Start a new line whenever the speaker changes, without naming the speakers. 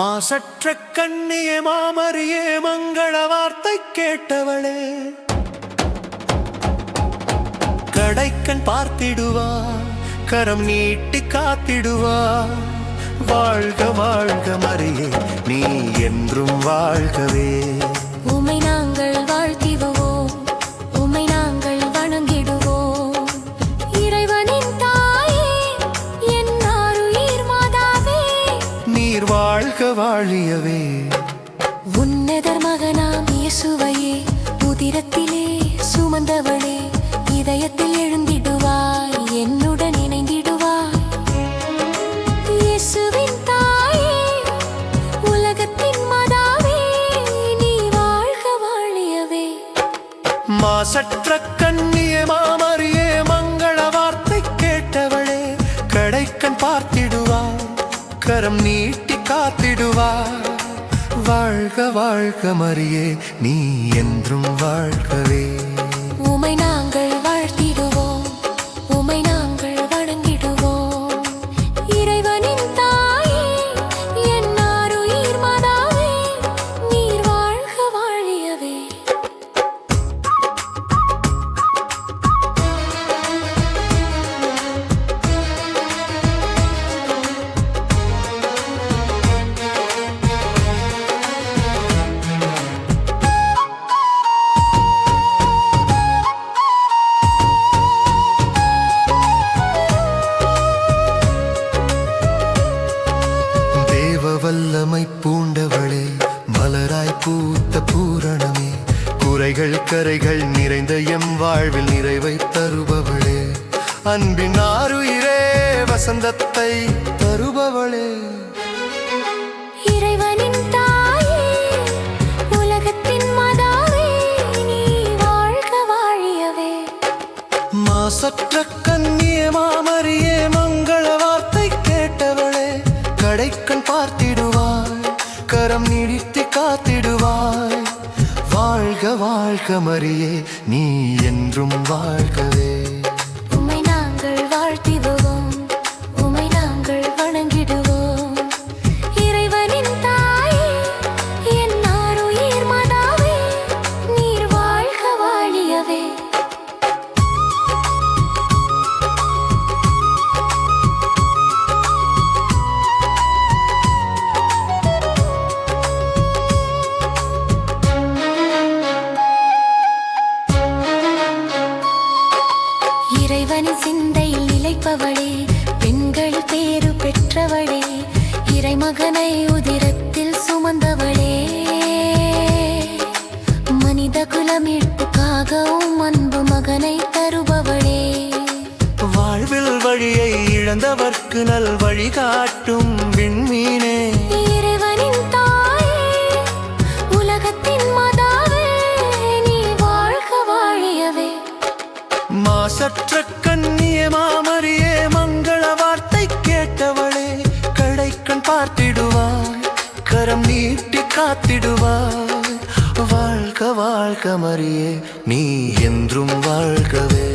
மாசற்ற கண்ணியே மாமரியே மங்கள வார்த்தை கேட்டவளே. கடைக்கண் பார்த்திடுவா கரம் நீட்டி காத்திடுவா. வாழ்க வாழ்க மறியே நீ என்றும் வாழ்கவே. வாழ்க வாழியவே.
உன்னதர் மகனாம் இயேசுவையே உதிரத்திலே சுமந்தவளே இதயத்தில் எழுந்திடுவாய் என்னுடன் இணைந்திடுவாய். இயேசுவின் தாயே உலகத்தின் மாதாவே நீ வாழ்க வாழியவே.
மாசற்ற கண்ணியே மாமரியே மங்கள வார்த்தை கேட்டவளே கடைக்கண் பார்த்திடுவா கரம் நீட்டி காத்திடுவா வாழ்க வாழ்க மறியே நீ என்றும் வாழ்கவே. குறைகள் கரைகள் நிறைந்த எம் வாழ்வில் நிறைவை தருபவளே. அன்பின் ஆருயிரே வசந்தத்தை தருபவளே.
இறைவனின் தாயே உலகத்தின் மாதாவே நீ வாழ்க வாழியவே.
மாசற்ற கண்ணிய மாமரியே மங்கள வார்த்தை கேட்டவளே. கடைக்கண் பார்த்திடுவாய் கரம் நீடித்து காத்திடுவாய். வாழ்க மறியே நீ என்றும் வாழ்கவே
பெற்றவளே இறைமகனை உதிரத்தில் சுமந்தவளே. மனித குலமீட்புக்காகவும் அன்பு மகனை தருபவளே.
வாழ்வில் வழியை இழந்தவர்க்கு நல் வழிகாட்டும் விண்மீனே. காத்திடுவாய். வாழ்க வாழ்க மரியே நீ என்றும் வாழ்கவே.